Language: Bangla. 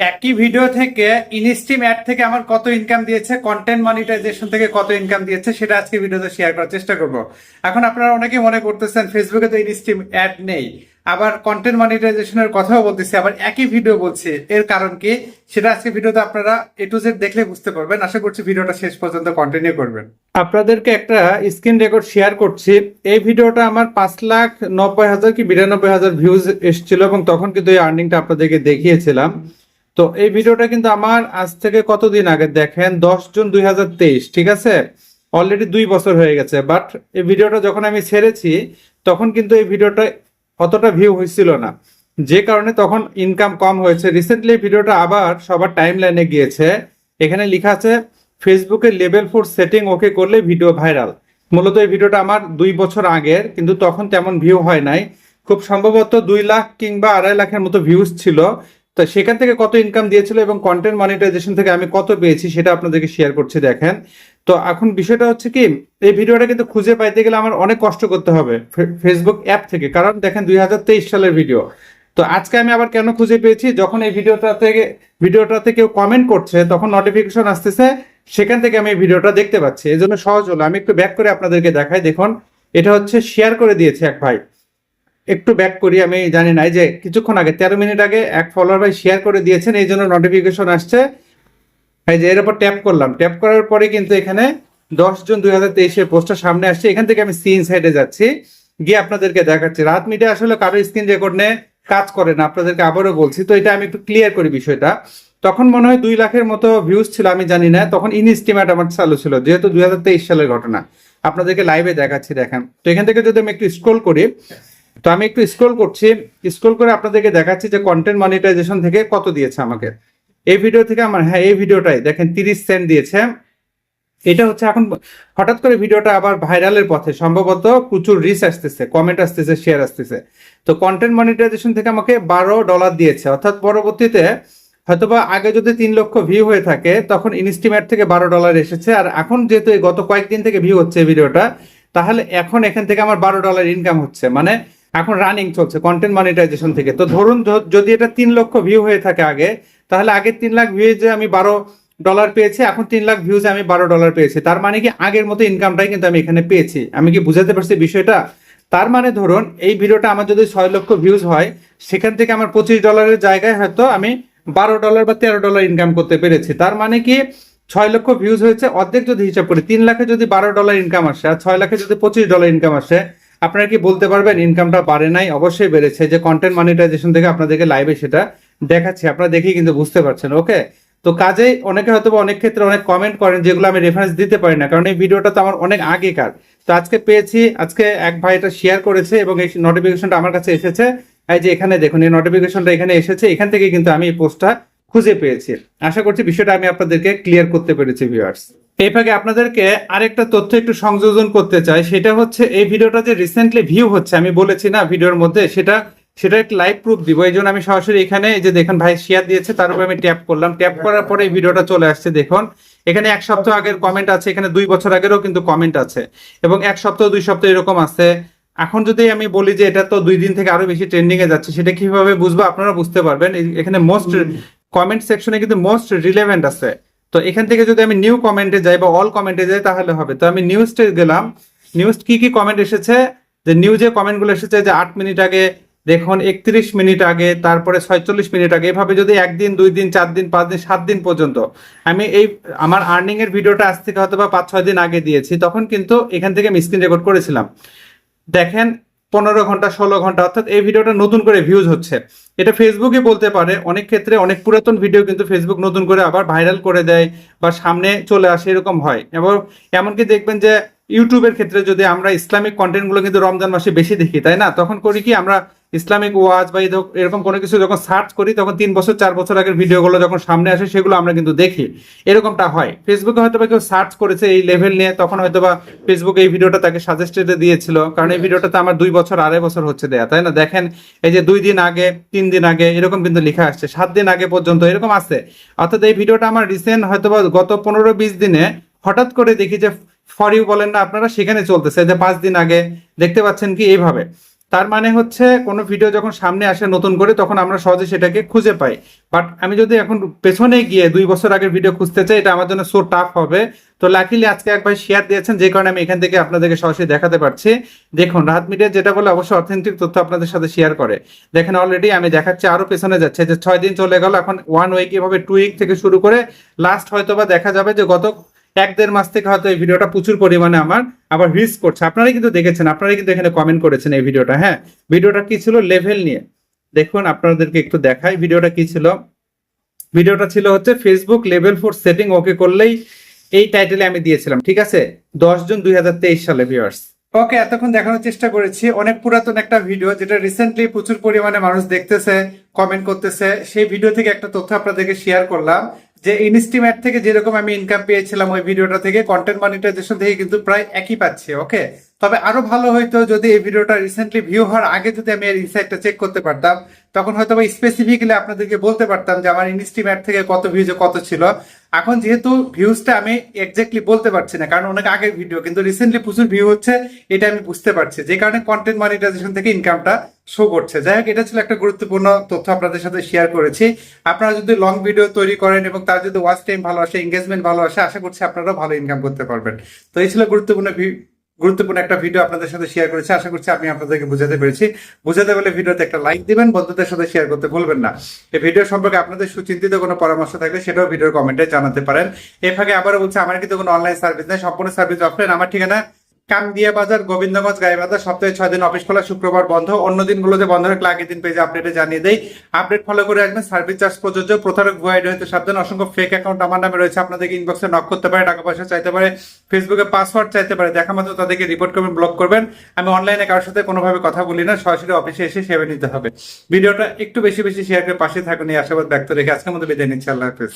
একই ভিডিও থেকে ইনস্ট্রিম অ্যাড থেকে আমার কত ইনকাম দিয়েছে কন্টেন্ট মনিটাইজেশন থেকে কত ইনকাম দিয়েছে, সেটা আজকে ভিডিওতে শেয়ার করার চেষ্টা করব। এখন আপনারা অনেকে মনে করতেছেন ফেসবুকে তো ইনস্ট্রিম অ্যাড নেই। আবার কন্টেন্ট মনিটাইজেশনের কথাও বলতেছি, আবার একই ভিডিও বলছি। এর কারণ কি? সেটা আজকে ভিডিওতে আপনারা এ টু জেড দেখলে বুঝতে পারবেন। আশা করছি ভিডিওটা শেষ পর্যন্ত কন্টিনিউ করবেন। আপনাদেরকে একটা স্ক্রিন রেকর্ড শেয়ার করছি। এই ভিডিওটা আমার পাঁচ লাখ নব্বই হাজার কি বিরানব্বই হাজার ভিউজ এসেছিল এবং তখন কিন্তু এই আর্নিংটা আপনাদেরকে দেখিয়েছিলাম। তো এই ভিডিওটা কিন্তু আমার আজ থেকে কতদিন আগে? দেখেন, দশ জুন দুই হাজার তেইশ, ঠিক আছে? অলরেডি দুই বছর হয়ে গেছে বাট এই ভিডিওটা যখন আমি ছেড়েছি, তখন কিন্তু এই ভিডিওটা অতটা ভিউ হয়েছিল না। যে কারণে তখন ইনকাম কম হয়েছে। রিসেন্টলি ভিডিওটা আবার সবার টাইম লাইনে গিয়েছে। এখানে লেখা আছে ফেসবুকে লেভেল ফোর সেটিং ওকে করলে ভিডিও ভাইরাল মূলত এই ভিডিওটা আমার দুই বছর আগের, কিন্তু তখন তেমন ভিউ হয় নাই। খুব সম্ভবত দুই লাখ কিংবা আড়াই লাখের মতো ভিউজ ছিল। তো সেখান থেকে কত ইনকাম দিয়েছিল এবং কন্টেন্ট মনিটাইজেশন থেকে আমি কত পেয়েছি সেটা আপনাদেরকে শেয়ার করছি দেখেন। তো এখন বিষয়টা হচ্ছে কি, এই ভিডিওটা কিন্তু খুঁজে পাইতে গেলে আমার অনেক কষ্ট করতে হবে ফেসবুক অ্যাপ থেকে। কারণ দেখেন দুই হাজার তেইশ সালের ভিডিও তো আজকে আমি আবার কেন খুঁজে পেয়েছি? যখন এই ভিডিওটা থেকে ভিডিওটাতে কেউ কমেন্ট করছে, তখন নোটিফিকেশন আসতেছে, সেখান থেকে আমি এই ভিডিওটা দেখতে পাচ্ছি। এই জন্য সহজ হলো। আমি একটু ব্যাক করে আপনাদেরকে দেখাই। দেখুন, এটা হচ্ছে শেয়ার করে দিয়েছে এক ভাই। একটু ব্যাক করি, আমি জানি না যে কিছুক্ষণ আগে, তেরো মিনিট আগে এক ফলোয়ার ভাই শেয়ার করে দিয়েছেন, এই জন্য নোটিফিকেশন আসছে। এই যে এর উপর ট্যাপ করলাম ট্যাপ করার পরে কিন্তু এখানে দশ জুন দুই হাজার তেইশের পোস্টটা সামনে আসছে, এখান থেকে আমি সিন সাইডে যাচ্ছি, গিয়ে আপনাদেরকে দেখাচ্ছি। রাত মিডিয়া আসলে কারও স্ক্রিন রেকর্ড নিয়ে কাজ করে না, আপনাদেরকে আবারও বলছি, তো এটা আমি একটু ক্লিয়ার করি বিষয়টা। তখন মনে হয় দুই লাখের মতো ভিউজ ছিল, আমি জানি না, তখন ইনস্টিমেট আমার চালু ছিল, যেহেতু দুই হাজার তেইশ সালের ঘটনা। আপনাদেরকে লাইভে দেখাচ্ছি, দেখেন। তো এখান থেকে যদি আমি একটু স্ক্রোল করি তো আমি একটু স্ক্রোল করছি। স্ক্রোল করে আপনাদেরকে দেখাচ্ছি যে কন্টেন্ট মনিটাইজেশন থেকে কত দিয়েছে আমাকে। এই ভিডিও থেকে আমার হ্যাঁ এই ভিডিওটাই দেখেন, তিরিশ সেন্ট দিয়েছে। এটা হচ্ছে এখন হঠাৎ করে ভিডিওটা আবার ভাইরালের পথে। সম্ভবত প্রচুর রিচ আসতেছে কমেন্ট আসতেছে শেয়ার আসতেছে। তো কন্টেন্ট মনিটাইজেশন থেকে আমাকে বারো ডলার দিয়েছে। অর্থাৎ পরবর্তীতে হয়তোবা আগে যদি তিন লক্ষ ভিউ হয়ে থাকে, তখন ইনস্টিমেট থেকে বারো ডলার এসেছে। আর এখন যেহেতু গত কয়েকদিন থেকে ভিউ হচ্ছে ভিডিওটা তাহলে এখন এখান থেকে আমার বারো ডলার ইনকাম হচ্ছে। মানে এখন রানিং চলছে কন্টেন্ট মনিটাইজেশন থেকে। তো ধরুন যদি এটা তিন লক্ষ ভিউ হয়ে থাকে আগে, তাহলে আগের তিন লাখ ভিউজে আমি বারো ডলার পেয়েছি, এখন তিন লাখ ভিউজে আমি বারো ডলার পেয়েছি। তার মানে কি আগের মতো ইনকামটাই কিন্তু আমি এখানে পেয়েছি। আমি কি বুঝাতে পারছি বিষয়টা? তার মানে ধরুন, এই ভিডিওটা আমার যদি ছয় লক্ষ ভিউজ হয়, সেখান থেকে আমার পঁচিশ ডলারের জায়গায় হয়তো আমি বারো ডলার বা তেরো ডলার ইনকাম করতে পেরেছি। তার মানে কি ছয় লক্ষ ভিউজ হয়েছে, অর্ধেক যদি হিসাব করি, তিন লাখে যদি বারো ডলার ইনকাম আসে, আর ছয় লাখে যদি পঁচিশ ডলার ইনকাম আসে আপনারা কি বলতে পারবেন ইনকামটা বাড়ে নাই? অবশ্যই বেড়েছে। যে কন্টেন্ট মনিটাইজেশন থেকে আপনাদেরকে লাইভে সেটা দেখাচ্ছি। আপনারা দেখেই কিন্তু বুঝতে পারছেন ওকে তো কাজেই অনেকে হয়তো অনেক ক্ষেত্রে অনেক কমেন্ট করেন যেগুলো আমি রেফারেন্স দিতে পারি না, কারণ এই ভিডিওটা তো আমার অনেক আগেকার। তো আজকে পেয়েছি, আজকে এক ভাই এটা শেয়ার করেছে এবং এই নোটিফিকেশনটা আমার কাছে এসেছে। এই যে এখানে দেখুন, এই নোটিফিকেশনটা এখানে এসেছে, এখান থেকে কিন্তু আমি এই পোস্টটা খুঁজে পেয়েছি। আশা করছি বিষয়টা আমি আপনাদেরকে ক্লিয়ার করতে পেরেছি ভিউয়ার্স এই ফাঁকে আপনাদেরকে আরেকটা তথ্য একটু সংযোজন করতে চাই। সেটা হচ্ছে এই ভিডিওটা যে রিসেন্টলি ভিউ হচ্ছে আমি বলেছি না ভিডিওর মধ্যে সেটা সেটা একটা লাইভ প্রুফ দিব। এই জন্য আমি সরাসরি এখানে এই যে দেখেন ভাই শেয়ার দিয়েছে তার উপরে আমি ট্যাপ করলাম। ট্যাপ করার পরে এই ভিডিওটা চলে আসছে দেখুন। এখানে এক সপ্তাহ আগের কমেন্ট আছে এখানে দুই বছর আগেরও কিন্তু কমেন্ট আছে। এবং এক সপ্তাহ দুই সপ্তাহ এরকম আছে। এখন যদি আমি বলি যে এটা তো দুই দিন থেকে আরও বেশি ট্রেন্ডিং এ যাচ্ছে সেটা কীভাবে বুঝব আপনারা বুঝতে পারবেন। এখানে মোস্ট কমেন্ট সেকশনে কিন্তু মোস্ট রিলেভেন্ট আছে। তো এখান থেকে যদি আমি নিউ কমেন্টে যাই বা অল কমেন্টে যাই, তাহলে হবে। তো আমি নিউজটে গেলাম। নিউজ কি কি কমেন্ট এসেছে? যে নিউজে কমেন্টগুলো এসেছে যে আট মিনিট আগে, দেখুন, একত্রিশ মিনিট আগে, তারপরে ছয়চল্লিশ মিনিট আগে। এভাবে যদি একদিন, দুই দিন, চার দিন, পাঁচ দিন, সাত দিন পর্যন্ত আমি এই, আমার আর্নিং এর ভিডিওটা আজ থেকে হয়তো বা পাঁচ, ছয় দিন আগে দিয়েছি, তখন কিন্তু এখান থেকে আমি স্ক্রিন রেকর্ড করেছিলাম। দেখেন পনেরো ঘণ্টা, ষোলো ঘণ্টা, অর্থাৎ এই ভিডিওটা নতুন করে ভিউজ হচ্ছে। এটা ফেসবুকই বলতে পারে, অনেক ক্ষেত্রে অনেক পুরাতন ভিডিও কিন্তু ফেসবুক নতুন করে আবার ভাইরাল করে দেয় বা সামনে চলে আসে, এরকম হয়। এবং এমনকি দেখবেন যে ইউটিউবের ক্ষেত্রে যদি আমরা ইসলামিক কন্টেন্টগুলো কিন্তু রমজান মাসে বেশি দেখি, তাই না? তখন করি কি, আমরা ইসলামিক ওয়াজ বা এরকম কোনো কিছু যখন সার্চ করি, তখন তিন বছর, চার বছর আগের ভিডিওগুলো যখন সামনে আসে, সেগুলো আমরা কিন্তু দেখি। এরকমটা হয়। ফেসবুকে হয়তো বা কেউ সার্চ করেছে এই লেভেল নিয়ে, তখন হয়তো বা ফেসবুক এই ভিডিওটা তাকে সাজেস্টেডে দিয়েছিল। কারণ এই ভিডিওটা তো আমার দুই বছর, আড়াই বছর হচ্ছে দেয়া, তাই না? দেখেন, এই যে দুই দিন আগে, তিন দিন আগে, এরকম কিন্তু লেখা আসছে। সাত দিন আগে পর্যন্ত এরকম আছে। অর্থাৎ এই ভিডিওটা আমার রিসেন্ট হয়তো বা গত পনেরো, বিশ দিনে হঠাৎ করে দেখি যে ফর ইউ বলেন না আপনারা, সেখানে চলতেছে। যে পাঁচ দিন আগে, দেখতে পাচ্ছেন কি এইভাবে। তার মানে হচ্ছে কোনো ভিডিও যখন সামনে আসে নতুন করে, তখন আমরা সহজে সেটাকে খুঁজে পাই। বাট আমি যদি এখন পেছনে গিয়ে দুই বছর আগের ভিডিও খুঁজতে চাই, এটা আমার জন্য সো টাফ হবে। তো লাকিলি আজকে এক ভাই শেয়ার দিয়েছেন, যে কারণে আমি এখান থেকে আপনাদেরকে সরাসরি দেখাতে পারছি। দেখুন রাহাত মিডিয়া যেটা বলে অবশ্যই অথেন্টিক তথ্য আপনাদের সাথে শেয়ার করে। দেখেন অলরেডি আমি দেখাচ্ছি, আরও পেছনে যাচ্ছে, যে ছয় দিন চলে গেল, এখন ওয়ান উইক এভাবে টু উইক থেকে শুরু করে লাস্ট হয়তো বা দেখা যাবে যে গত এক দেড় মাস থেকে হয়তো এই ভিডিওটা প্রচুর পরিমাণে আমার, আবার রিস্ক করছে। আপনারাই কিন্তু দেখেছেন, আপনারাই কিন্তু এখানে কমেন্ট করেছেন এই ভিডিওটা। হ্যাঁ ভিডিওটা কি ছিল লেভেল নিয়ে? দেখুন, আপনাদেরকে একটু দেখাই ভিডিওটা কি ছিল। ভিডিওটা ছিল হচ্ছে Facebook level four setting okay করলেই এই টাইটেলে আমি দিয়েছিলাম, ঠিক আছে? দশ জুন দুই হাজার তেইশ সালে ভিউয়ার্স ওকে এতক্ষণ দেখানোর চেষ্টা করেছি। অনেক পুরাতন একটা ভিডিও যেটা রিসেন্টলি প্রচুর পরিমাণে মানুষ দেখতেছে কমেন্ট করতেছে। সেই ভিডিও থেকে একটা তথ্য আপনাদেরকে শেয়ার করলাম। যে ইনস্টিমেট থেকে যেরকম আমি ইনকাম পেয়েছিলাম ওই ভিডিওটা থেকে কন্টেন্ট মনিটাইজেশন থেকে কিন্তু প্রায় একই পাচ্ছি ওকে তবে আরও ভালো হইতো যদি এই ভিডিওটা রিসেন্টলি ভিউ হওয়ার আগে যদি আমি এর ইনসাইটটা চেক করতে পারতাম, তখন হয়তো বা স্পেসিফিকলি আপনাদেরকে বলতে পারতাম যে আমার ইনস্টিমেট থেকে কত ভিউজে কত ছিল। এখন যেহেতু ভিউজটা আমি এক্স্যাক্টলি বলতে পারছি না, কারণ অনেক আগের ভিডিও কিন্তু রিসেন্টলি প্রচুর ভিউ হচ্ছে, এটা আমি বুঝতে পারছি। যে কারণে কন্টেন্ট মনিটাইজেশন থেকে ইনকামটা শো করছে। যাই হোক, এটা ছিল একটা গুরুত্বপূর্ণ তথ্য আপনাদের সাথে শেয়ার করেছি। আপনারা যদি লং ভিডিও তৈরি করেন এবং তার যদি ওয়াচ টাইম ভালো আসে এঙ্গেজমেন্ট ভালো আসে, আশা করছি আপনারাও ভালো ইনকাম করতে পারবেন। তো এই ছিল গুরুত্বপূর্ণ গুরুত্বপূর্ণ একটা ভিডিও আপনাদের সাথে শেয়ার করেছি। আশা করছি আমি আপনাদেরকে বুঝাতে পেরেছি। বুঝাতে পারলে ভিডিওতে একটা লাইক দিবেন, বন্ধুদের সাথে শেয়ার করতে ভুলবেন না। এই ভিডিও সম্পর্কে আপনাদের সুচিন্তিত কোনো পরামর্শ থাকলে সেটাও ভিডিওর কমেন্টে জানাতে পারেন। এর ফাঁকে আবারও বলছি, আমার কিন্তু কোনো অনলাইন সার্ভিস নেই, সম্পূর্ণ সার্ভিস অফলাইন আমার ঠিকানা কামদিয়া বাজার, গোবিন্দগঞ্জ গাইবাজার সপ্তাহে ছয় দিন অফিস খোলা, শুক্রবার বন্ধ। অন্য দিনগুলোতে বন্ধ রাখলে আগের দিন পেজে আপডেটে জানিয়ে দেয় আপডেট ফলো করে রাখবেন সার্ভিস চার্জ প্রযোজ্য। প্রতারক ভুয়াইড হইতে সাবধান, অসংখ্য ফেক অ্যাকাউন্ট আমার নামে রয়েছে, আপনাদেরকে ইনবক্সে নক করতে পারে, টাকা পয়সা চাইতে পারে ফেসবুকে পাসওয়ার্ড চাইতে পারে, দেখা মাত্র তাদেরকে রিপোর্ট করবেন ব্লক করবেন। আমি অনলাইনে কারোর সাথে কোনোভাবে কথা বলি না, সরাসরি অফিসে এসে সেবা নিতে হবে। ভিডিওটা একটু বেশি বেশি শেয়ার করে পাশে থাকুন, এই আশাবাদ ব্যক্ত রেখে আজকের মধ্যে বিদায় নিচ্ছি, আল্লাহ হাফিজ।